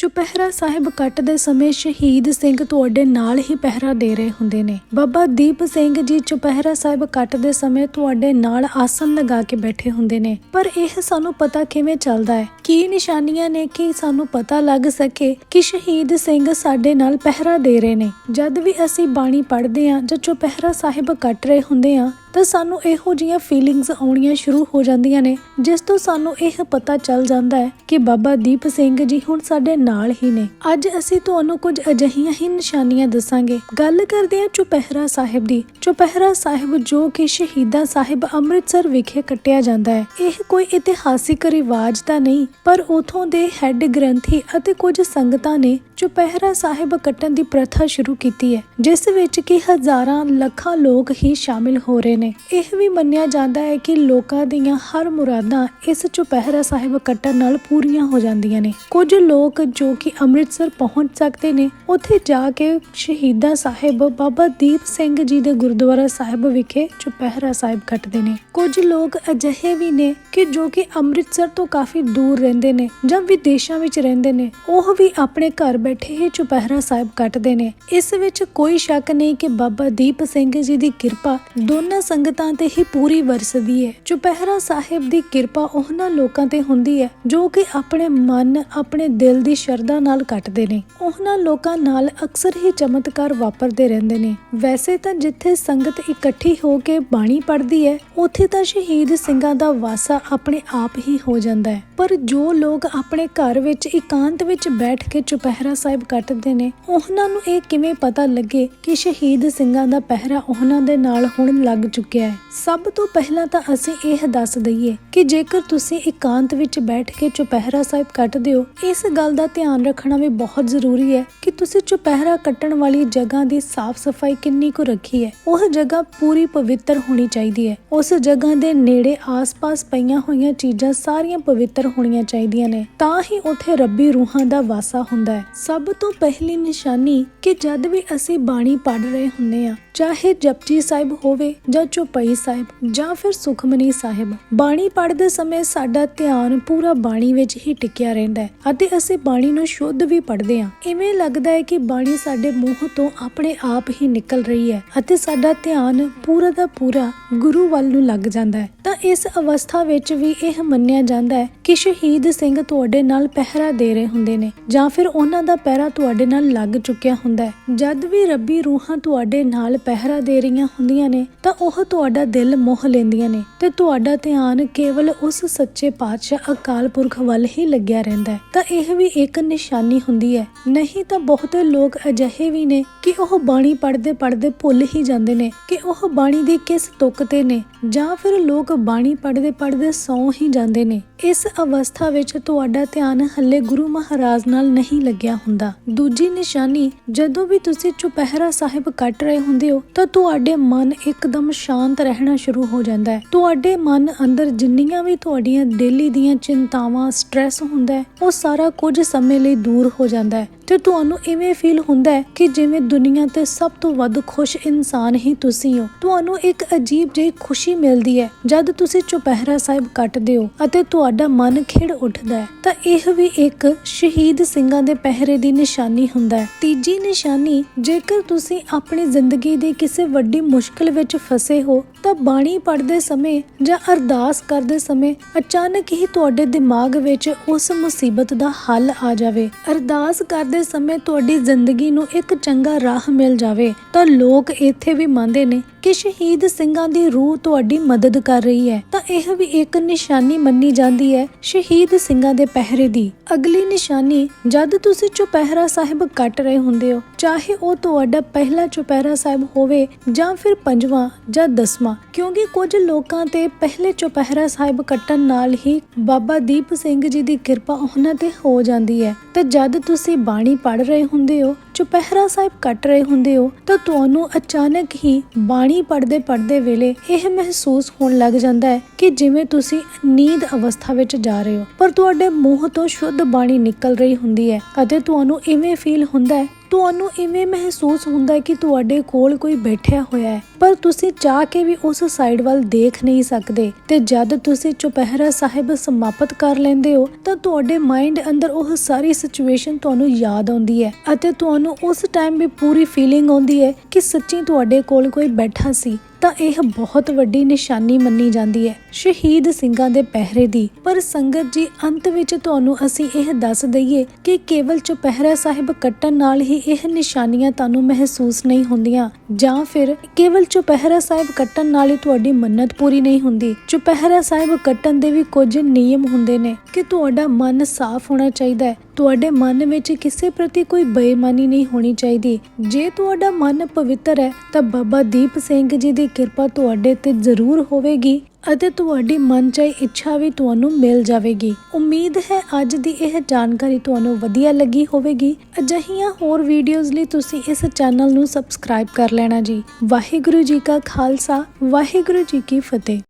ਚੁਪਹਿਰਾ ਸਾਹਿਬ ਕੱਟ ਦੇ ਸਮੇਂ ਸ਼ਹੀਦ ਸਿੰਘ ਤੁਹਾਡੇ ਨਾਲ ਹੀ ਪਹਿਰਾ ਦੇ ਰਹੇ ਹੁੰਦੇ ਨੇ। ਬਾਬਾ ਦੀਪ ਸਿੰਘ ਜੀ ਚੁਪਹਿਰਾ ਸਾਹਿਬ ਕੱਟ ਦੇ ਸਮੇਂ ਤੁਹਾਡੇ ਨਾਲ ਆਸਨ ਲਗਾ ਕੇ ਬੈਠੇ ਹੁੰਦੇ ਨੇ। ਪਰ ਇਹ ਸਾਨੂੰ ਪਤਾ ਕਿਵੇਂ ਚੱਲਦਾ ਹੈ? ਕੀ ਨਿਸ਼ਾਨੀਆਂ ਨੇ ਕਿ ਸਾਨੂੰ ਪਤਾ ਲੱਗ ਸਕੇ ਕਿ ਸ਼ਹੀਦ ਸਿੰਘ ਸਾਡੇ ਨਾਲ ਪਹਿਰਾ ਦੇ ਰਹੇ ਨੇ? ਜਦ ਵੀ ਅਸੀਂ ਬਾਣੀ ਪੜ੍ਹਦੇ ਹਾਂ ਜਾਂ ਚੁਪਹਿਰਾ ਸਾਹਿਬ ਕੱਟ ਰਹੇ ਹੁੰਦੇ ਹਾਂ ਤਾਂ ਸਾਨੂੰ ਇਹੋ ਜਿਹੀਆਂ ਫੀਲਿੰਗਸ ਆਉਣੀਆਂ ਸ਼ੁਰੂ ਹੋ ਜਾਂਦੀਆਂ ਨੇ, ਜਿਸ ਤੋਂ ਸਾਨੂੰ ਇਹ ਪਤਾ ਚੱਲ ਜਾਂਦਾ ਹੈ ਕਿ ਬਾਬਾ ਦੀਪ ਸਿੰਘ ਜੀ ਹੁਣ ਸਾਡੇ ਨਾਲ ਹੀ ਨੇ। ਅੱਜ ਅਸੀਂ ਤੁਹਾਨੂੰ ਕੁਝ ਅਜਿਹੀਆਂ ਹੀ ਨਿਸ਼ਾਨੀਆਂ ਦੱਸਾਂਗੇ। ਗੱਲ ਕਰਦੇ ਹਾਂ ਚੁਪਹਿਰਾ ਸਾਹਿਬ ਦੀ। ਚੁਪਹਿਰਾ ਸਾਹਿਬ ਜੋ ਕਿ ਸ਼ਹੀਦਾਂ ਸਾਹਿਬ ਅੰਮ੍ਰਿਤਸਰ ਵਿਖੇ ਕੱਟਿਆ ਜਾਂਦਾ ਹੈ। ਇਹ ਕੋਈ ਇਤਿਹਾਸਿਕ ਰਿਵਾਜ ਤਾਂ ਨਹੀਂ, ਪਰ ਉਥੋਂ ਦੇ ਹੈੱਡ ਗ੍ਰੰਥੀ ਅਤੇ ਕੁਝ ਸੰਗਤਾਂ ਨੇ ਚੁਪਹਿਰਾ ਸਾਹਿਬ ਕੱਟਣ ਦੀ ਪ੍ਰਥਾ ਸ਼ੁਰੂ ਕੀਤੀ ਹੈ, ਜਿਸ ਵਿੱਚ ਕਿ ਹਜ਼ਾਰਾਂ ਲੱਖਾਂ ਲੋਕ ਹੀ ਸ਼ਾਮਿਲ ਹੋ ਰਹੇ ਨੇ। ਇਹ ਵੀ ਮੰਨਿਆ ਜਾਂਦਾ ਹੈ ਕਿ ਲੋਕਾਂ ਦੀਆਂ ਹਰ ਮੁਰਾਦਾਂ ਇਸ ਚੁਪਹਿਰਾ ਸਾਹਿਬ ਕੱਟਣ ਨਾਲ ਪੂਰੀਆਂ ਹੋ ਜਾਂਦੀਆਂ ਨੇ। ਕੁਝ ਲੋਕ ਜੋ ਕਿ ਅੰਮ੍ਰਿਤਸਰ ਪਹੁੰਚ ਸਕਦੇ ਨੇ, ਉੱਥੇ ਜਾ ਕੇ ਸ਼ਹੀਦਾਂ ਸਾਹਿਬ ਬਾਬਾ ਦੀਪ ਸਿੰਘ ਜੀ ਦੇ ਗੁਰਦੁਆਰਾ ਸਾਹਿਬ ਵਿਖੇ ਚੁਪਹਿਰਾ ਸਾਹਿਬ ਕੱਟਦੇ ਨੇ। ਕੁਝ ਲੋਕ ਅਜਿਹੇ ਵੀ ਨੇ ਕਿ ਜੋ ਕਿ ਅੰਮ੍ਰਿਤਸਰ ਤੋਂ ਕਾਫੀ ਦੂਰ ਰਹਿੰਦੇ ਨੇ ਜਾਂ ਵਿਦੇਸ਼ਾਂ ਵਿੱਚ ਰਹਿੰਦੇ ਨੇ, ਉਹ ਵੀ ਆਪਣੇ ਘਰ ਬੈਠੇ ਹੀ ਚੁਪਹਿਰਾ ਸਾਹਿਬ ਕੱਟਦੇ ਨੇ। ਇਸ ਵਿੱਚ ਕੋਈ ਸ਼ੱਕ ਨਹੀਂ ਕਿ ਬਾਬਾ ਦੀਪ ਸਿੰਘ ਜੀ ਦੀ ਕਿਰਪਾ ਦੋਨਾਂ ਸੰਗਤਾਂ ਤੇ ਹੀ ਪੂਰੀ ਵਰਸਦੀ ਹੈ। ਚੁਪਹਿਰਾ ਸਾਹਿਬ ਦੀ ਕਿਰਪਾ ਉਹਨਾਂ ਲੋਕਾਂ ਤੇ ਹੁੰਦੀ ਹੈ, ਜੋ ਕਿ ਆਪਣੇ ਮਨ, ਆਪਣੇ ਦਿਲ ਦੀ ਸ਼ਰਧਾ ਨਾਲ ਕੱਟਦੇ ਨੇ। ਉਹਨਾਂ ਲੋਕਾਂ ਨਾਲ ਅਕਸਰ ਹੀ ਚਮਤਕਾਰ ਵਾਪਰਦੇ ਰਹਿੰਦੇ ਨੇ। ਵੈਸੇ ਤਾਂ ਜਿੱਥੇ ਸੰਗਤ ਇਕੱਠੀ ਹੋ ਕੇ ਬਾਣੀ ਪੜ੍ਹਦੀ ਹੈ, ਉੱਥੇ ਤਾਂ ਸ਼ਹੀਦ ਸਿੰਘਾਂ ਦਾ ਵਾਸਾ ਆਪਣੇ ਆਪ ਹੀ ਹੋ ਜਾਂਦਾ ਹੈ। ਪਰ ਜੋ ਲੋਕ ਆਪਣੇ ਘਰ ਵਿੱਚ ਇਕਾਂਤ ਵਿੱਚ ਬੈਠ ਕੇ ਚੁਪਹਿਰਾ ਸਾਹਿਬ ਕੱਟਦੇ ਨੇ, ਉਹਨਾਂ ਨੂੰ ਇਹ ਕਿਵੇਂ ਪਤਾ ਲੱਗੇ ਕਿ ਸ਼ਹੀਦ ਸਿੰਘਾਂ ਦਾ ਪਹਿਰਾ ਉਹਨਾਂ ਦੇ ਨਾਲ ਹੁਣ ਲੱਗ ਚੁੱਕਿਆ ਹੈ। ਸਭ ਤੋਂ ਪਹਿਲਾਂ ਤਾਂ ਅਸੀਂ ਇਹ ਦੱਸ ਦਈਏ ਕਿ ਜੇਕਰ ਤੁਸੀਂ ਇਕਾਂਤ ਵਿੱਚ ਬੈਠ ਕੇ ਚੁਪਹਿਰਾ ਸਾਹਿਬ ਕੱਟਦੇ ਹੋ, ਇਸ ਗੱਲ ਦਾ ਧਿਆਨ ਰੱਖਣਾ ਵੀ ਬਹੁਤ ਜ਼ਰੂਰੀ ਹੈ ਕਿ ਤੁਸੀਂ ਚੁਪਹਿਰਾ ਕੱਟਣ ਵਾਲੀ ਜਗ੍ਹਾ ਦੀ ਸਾਫ਼ ਸਫ਼ਾਈ ਕਿੰਨੀ ਕੁ ਰੱਖੀ ਹੈ। ਉਹ ਜਗ੍ਹਾ ਪੂਰੀ ਪਵਿੱਤਰ ਹੋਣੀ ਚਾਹੀਦੀ ਹੈ। ਉਸ ਜਗ੍ਹਾ ਦੇ ਨੇੜੇ ਆਸ-ਪਾਸ ਪਈਆਂ ਹੋਈਆਂ ਚੀਜ਼ਾਂ ਸਾਰੀਆਂ ਪਵਿੱਤਰ ਹੋਣੀਆਂ ਚਾਹੀਦੀਆਂ ਨੇ। ਤਾਂ ਹੀ ਉੱਥੇ ਰੱਬੀ ਰੂਹਾਂ ਦਾ ਵਾਸਾ ਹੁੰਦਾ ਹੈ। ਸਭ ਤੋਂ ਪਹਿਲੀ ਨਿਸ਼ਾਨੀ ਕਿ ਜਦ ਵੀ ਅਸੀਂ ਬਾਣੀ ਪੜ੍ਹ ਰਹੇ ਹੁੰਨੇ ਆ ਚਾਹੇ ਜਪਜੀ ਸਾਹਿਬ ਹੋਵੇ ਜਾਂ ਚੌਪਈ ਸਾਹਿਬ ਜਾਂ ਫਿਰ ਸੁਖਮਨੀ ਸਾਹਿਬ। ਬਾਣੀ ਪੜ੍ਹਦੇ ਸਮੇਂ ਸਾਡਾ ਧਿਆਨ ਪੂਰਾ ਬਾਣੀ ਵਿੱਚ ਹੀ ਟਿਕਿਆ ਰਹਿੰਦਾ ਹੈ ਅਤੇ ਅਸੀਂ ਬਾਣੀ ਨੂੰ ਸ਼ੁੱਧ ਵੀ ਪੜ੍ਹਦੇ ਹਾਂ। ਇਵੇਂ ਲੱਗਦਾ ਹੈ ਕਿ ਬਾਣੀ ਸਾਡੇ ਮੂੰਹ ਤੋਂ ਆਪਣੇ ਆਪ ਹੀ ਨਿਕਲ ਰਹੀ ਹੈ ਅਤੇ ਸਾਡਾ ਧਿਆਨ ਪੂਰਾ ਦਾ ਪੂਰਾ ਗੁਰੂ ਵੱਲ ਨੂੰ ਲੱਗ ਜਾਂਦਾ ਹੈ। ਤਾਂ ਇਸ ਅਵਸਥਾ ਵਿੱਚ ਵੀ ਇਹ ਮੰਨਿਆ ਜਾਂਦਾ ਹੈ ਕਿ ਸ਼ਹੀਦ ਸਿੰਘ ਤੁਹਾਡੇ ਨਾਲ ਪਹਿਰਾ ਦੇ ਰਹੇ ਹੁੰਦੇ ਨੇ ਜਾਂ ਫਿਰ ਉਹਨਾਂ ਦਾ ਪਹਿਰਾ ਤੁਹਾਡੇ ਨਾਲ ਲੱਗ ਚੁੱਕਿਆ ਹੁੰਦਾ ਹੈ। ਜਦ ਵੀ ਰੱਬੀ ਰੂਹਾਂ ਤੁਹਾਡੇ ਨਾਲ ਪਹਿਰਾ ਦੇ ਰਹੀਆਂ ਹੁੰਦੀਆਂ ਨੇ, ਤਾਂ ਉਹ ਤੁਹਾਡਾ ਦਿਲ ਮੋਹ ਲੈਂਦੀਆਂ ਨੇ ਤੇ ਤੁਹਾਡਾ ਧਿਆਨ ਕੇਵਲ ਉਸ ਸੱਚੇ ਪਾਤਸ਼ਾਹ ਅਕਾਲ ਪੁਰਖ ਵੱਲ ਹੀ ਲੱਗਿਆ ਰਹਿੰਦਾ ਹੈ। ਤਾਂ ਇਹ ਵੀ ਇੱਕ ਨਿਸ਼ਾਨੀ ਹੁੰਦੀ ਹੈ। ਨਹੀਂ ਤਾਂ ਬਹੁਤੇ ਲੋਕ ਅਜਿਹੇ ਵੀ ਨੇ ਕਿ ਉਹ ਬਾਣੀ ਪੜ੍ਹਦੇ ਪੜ੍ਹਦੇ ਭੁੱਲ ਹੀ ਜਾਂਦੇ ਨੇ ਕਿ ਉਹ ਬਾਣੀ ਦੀ ਕਿਸ ਤੁਕ ਤੇ ਨੇ ਜਾਂ ਫਿਰ ਲੋਕ ਬਾਣੀ ਪੜ੍ਹਦੇ ਪੜ੍ਹਦੇ ਸੌਂ ਹੀ ਜਾਂਦੇ ਨੇ। ਇਸ ਅਵਸਥਾ ਵਿੱਚ ਤੁਹਾਡਾ ਧਿਆਨ ਹੱਲੇ ਗੁਰੂ ਮਹਾਰਾਜ ਨਾਲ ਨਹੀਂ ਲੱਗਿਆ ਹੁੰਦਾ। ਦੂਜੀ ਨਿਸ਼ਾਨੀ, ਜਦੋਂ ਵੀ ਤੁਸੀਂ ਚੁਪਹਿਰਾ ਸਾਹਿਬ ਕੱਟ ਰਹੇ ਹੁੰਦੇ ਹੋ, ਤਾਂ ਤੁਹਾਡੇ ਮਨ ਇੱਕਦਮ ਸ਼ਾਂਤ ਰਹਿਣਾ ਸ਼ੁਰੂ ਹੋ ਜਾਂਦਾ ਹੈ। ਤੁਹਾਡੇ ਮਨ ਅੰਦਰ ਜਿੰਨੀਆਂ ਵੀ ਤੁਹਾਡੀਆਂ ਡੇਲੀ ਦੀਆਂ ਚਿੰਤਾਵਾਂ, ਸਟ੍ਰੈਸ ਹੁੰਦਾ ਹੈ, ਉਹ ਸਾਰਾ ਕੁਝ ਸਮੇਂ ਲਈ ਦੂਰ ਹੋ ਜਾਂਦਾ ਹੈ। ਤੇ ਤੁਹਾਨੂੰ ਇਵੇਂ ਫੀਲ ਹੁੰਦਾ ਹੈ ਕਿ ਜਿਵੇਂ ਦੁਨੀਆ ਤੇ ਸਭ ਤੋਂ ਵੱਧ ਖੁਸ਼ ਇਨਸਾਨ ਹੀ ਤੁਸੀਂ ਹੋ। ਤੁਹਾਨੂੰ ਇੱਕ ਅਜੀਬ ਜਿਹੀ ਖੁਸ਼ੀ ਮਿਲਦੀ ਹੈ ਜਦ ਤੁਸੀਂ ਚੁਪਹਿਰਾ ਸਾਹਿਬ ਕੱਟਦੇ ਹੋ ਅਤੇ ਤੁਹਾਡਾ ਮਨ ਖਿੜ ਉੱਠਦਾ ਹੈ, ਤਾਂ ਇਹ ਵੀ ਇੱਕ ਸ਼ਹੀਦ ਸਿੰਘਾਂ ਦੇ ਪਹਿਰੇ ਦੀ ਨਿਸ਼ਾਨੀ ਹੁੰਦਾ ਹੈ। ਤੀਜੀ ਨਿਸ਼ਾਨੀ, ਜੇਕਰ ਤੁਸੀਂ ਆਪਣੀ ਜ਼ਿੰਦਗੀ ਦੀ ਕਿਸੇ ਵੱਡੀ ਮੁਸ਼ਕਲ ਵਿੱਚ ਫਸੇ ਹੋ ਤਾਂ ਬਾਣੀ ਪੜ੍ਹਦੇ ਸਮੇਂ ਜਾਂ ਅਰਦਾਸ ਕਰਦੇ ਸਮੇਂ ਅਚਾਨਕ ਹੀ ਤੁਹਾਡੇ ਦਿਮਾਗ ਵਿੱਚ ਉਸ ਮੁਸੀਬਤ ਦਾ ਹੱਲ ਆ ਜਾਵੇ। ਅਰਦਾਸ ਕਰਦੇ ਸਮੇਂ ਤੁਹਾਡੀ ਜ਼ਿੰਦਗੀ ਨੂੰ ਇੱਕ ਚੰਗਾ ਰਾਹ ਮਿਲ ਜਾਵੇ। ਤਾਂ ਲੋਕ ਇੱਥੇ ਵੀ ਮੰਨਦੇ ਨੇ ਕਿ ਸ਼ਹੀਦ ਸਿੰਘਾਂ ਦੀ ਰੂਹ ਤੁਹਾਡੀ ਮਦਦ ਕਰ ਰਹੀ ਹੈ। ਤਾਂ ਇਹ ਵੀ ਇੱਕ ਨਿਸ਼ਾਨੀ ਮੰਨੀ ਜਾਂਦੀ ਹੈ ਸ਼ਹੀਦ ਸਿੰਘਾਂ ਦੇ ਪਹਿਰੇ ਦੀ। ਅਗਲੀ ਨਿਸ਼ਾਨੀ, ਜਦ ਤੁਸੀਂ ਚੁਪਹਿਰਾ ਸਾਹਿਬ ਕੱਟ ਰਹੇ ਹੁੰਦੇ ਹੋ, ਚਾਹੇ ਉਹ ਤੁਹਾਡਾ ਪਹਿਲਾ ਚੁਪਹਿਰਾ ਸਾਹਿਬ ਹੋਵੇ ਜਾਂ ਫਿਰ ਪੰਜਵਾਂ ਜਾਂ ਦਸਵਾਂ ਕਿਉਂਕਿ ਕੁਝ ਲੋਕਾਂ ਤੇ ਪਹਿਲੇ ਚੁਪਹਿਰਾ ਸਾਹਿਬ ਕੱਟਣ ਨਾਲ ਹੀ ਬਾਬਾ ਦੀਪ ਸਿੰਘ ਜੀ ਦੀ ਕਿਰਪਾ ਉਹਨਾਂ ਤੇ ਹੋ ਜਾਂਦੀ ਹੈ। ਤੇ ਜਦ ਤੁਸੀਂ ਬਾਣੀ ਪੜ੍ਹ ਰਹੇ ਹੁੰਦੇ ਹੋ ਚੁਪਹਿਰਾ ਸਾਹਿਬ ਕੱਟ ਰਹੇ ਹੁੰਦੇ ਹੋ, ਤਾਂ ਤੁਹਾਨੂੰ ਅਚਾਨਕ ਹੀ ਬਾਣੀ ਪੜ੍ਹਦੇ ਪੜ੍ਹਦੇ ਵੇਲੇ ਇਹ ਮਹਿਸੂਸ ਹੋਣ ਲੱਗ ਜਾਂਦਾ ਹੈ ਕਿ ਜਿਵੇਂ ਤੁਸੀਂ ਨੀਂਦ ਅਵਸਥਾ ਵਿੱਚ ਜਾ ਰਹੇ ਹੋ। ਪਰ ਤੁਹਾਡੇ ਮੂੰਹ ਤੋਂ ਸ਼ੁੱਧ ਬਾਣੀ ਨਿਕਲ ਰਹੀ ਹੁੰਦੀ ਹੈ ਅਤੇ ਤੁਹਾਨੂੰ ਇਵੇਂ ਫੀਲ ਹੁੰਦਾ ਹੈ, ਤੁਹਾਨੂੰ ਇਵੇਂ ਮਹਿਸੂਸ ਹੁੰਦਾ ਹੈ ਕਿ ਤੁਹਾਡੇ ਕੋਲ ਕੋਈ ਬੈਠਿਆ ਹੋਇਆ ਹੈ। ਪਰ ਤੁਸੀਂ ਚਾਹ ਕੇ ਵੀ ਉਸ ਸਾਈਡ ਵੱਲ ਦੇਖ ਨਹੀਂ ਸਕਦੇ ਤੇ ਜਦ ਤੁਸੀਂ ਚੁਪਹਿਰਾ ਸਾਹਿਬ ਸਮਾਪਤ ਕਰ ਲੈਂਦੇ ਹੋ, ਤਾਂ ਤੁਹਾਡੇ ਮਾਈਂਡ ਅੰਦਰ ਉਹ ਸਾਰੀ ਸਿਚੁਏਸ਼ਨ ਤੁਹਾਨੂੰ ਯਾਦ ਆਉਂਦੀ ਹੈ ਅਤੇ ਤੁਹਾਨੂੰ ਉਸ ਟਾਈਮ ਵੀ ਪੂਰੀ ਫੀਲਿੰਗ ਆਉਂਦੀ ਹੈ ਕਿ ਸੱਚੀ ਤੁਹਾਡੇ ਕੋਲ ਕੋਈ ਬੈਠਾ ਸੀ, ਤਾਂ ਇਹ ਬਹੁਤ ਵੱਡੀ ਨਿਸ਼ਾਨੀ ਮੰਨੀ ਜਾਂਦੀ ਹੈ। ਸ਼ਹੀਦ ਸਿੰਘਾਂ ਦੇ ਪਹਿਰੇ ਦੀ। ਪਰ ਸੰਗਤ ਜੀ, ਅੰਤ ਵਿੱਚ ਤੁਹਾਨੂੰ ਅਸੀਂ ਇਹ ਦੱਸ ਦਈਏ ਕਿ ਕੇਵਲ ਚੁਪਹਿਰਾ ਸਾਹਿਬ ਕੱਟਣ ਨਾਲ ਹੀ ਇਹ ਨਿਸ਼ਾਨੀਆਂ ਤੁਹਾਨੂੰ ਮਹਿਸੂਸ ਨਹੀਂ ਹੁੰਦੀਆਂ। ਜਾਂ ਫਿਰ ਕੇਵਲ ਚੁਪਹਿਰਾ ਸਾਹਿਬ ਕੱਟਣ ਨਾਲ ਹੀ ਤੁਹਾਡੀ ਮੰਨਤ ਪੂਰੀ ਨਹੀਂ ਹੁੰਦੀ। ਚੁਪਹਿਰਾ ਸਾਹਿਬ ਕੱਟਣ ਦੇ ਵੀ ਕੁਝ ਨਿਯਮ ਹੁੰਦੇ ਨੇ ਕਿ ਤੁਹਾਡਾ ਮਨ ਸਾਫ਼ ਹੋਣਾ ਚਾਹੀਦਾ ਹੈ। ਤੁਹਾਡੇ ਮਨ ਵਿੱਚ ਕਿਸੇ ਪ੍ਰਤੀ ਕੋਈ ਬੇਈਮਾਨੀ ਨਹੀਂ ਹੋਣੀ ਚਾਹੀਦੀ। ਜੇ ਤੁਹਾਡਾ ਮਨ ਪਵਿੱਤਰ ਹੈ, ਤਾਂ ਬਾਬਾ ਦੀਪ ਸਿੰਘ ਜੀ ਦੀ ਕਿਰਪਾ ਤੁਹਾਡੇ ਤੇ ਜ਼ਰੂਰ ਹੋਵੇਗੀ ਅਤੇ ਤੁਹਾਡੀ ਮਨ ਚਾਹੀ ਇੱਛਾ ਵੀ ਤੁਹਾਨੂੰ ਮਿਲ ਜਾਵੇਗੀ। ਉਮੀਦ ਹੈ, ਅੱਜ ਦੀ ਇਹ ਜਾਣਕਾਰੀ ਤੁਹਾਨੂੰ ਵਧੀਆ ਲੱਗੀ ਹੋਵੇਗੀ। ਅਜਿਹੀਆਂ ਹੋਰ ਵੀਡੀਓਜ਼ ਲਈ ਤੁਸੀਂ ਇਸ ਚੈਨਲ ਨੂੰ ਸਬਸਕ੍ਰਾਈਬ ਕਰ ਲੈਣਾ ਜੀ। ਵਾਹਿਗੁਰੂ ਜੀ ਕਾ ਖਾਲਸਾ, ਵਾਹਿਗੁਰੂ ਜੀ ਕੀ ਫਤਿਹ।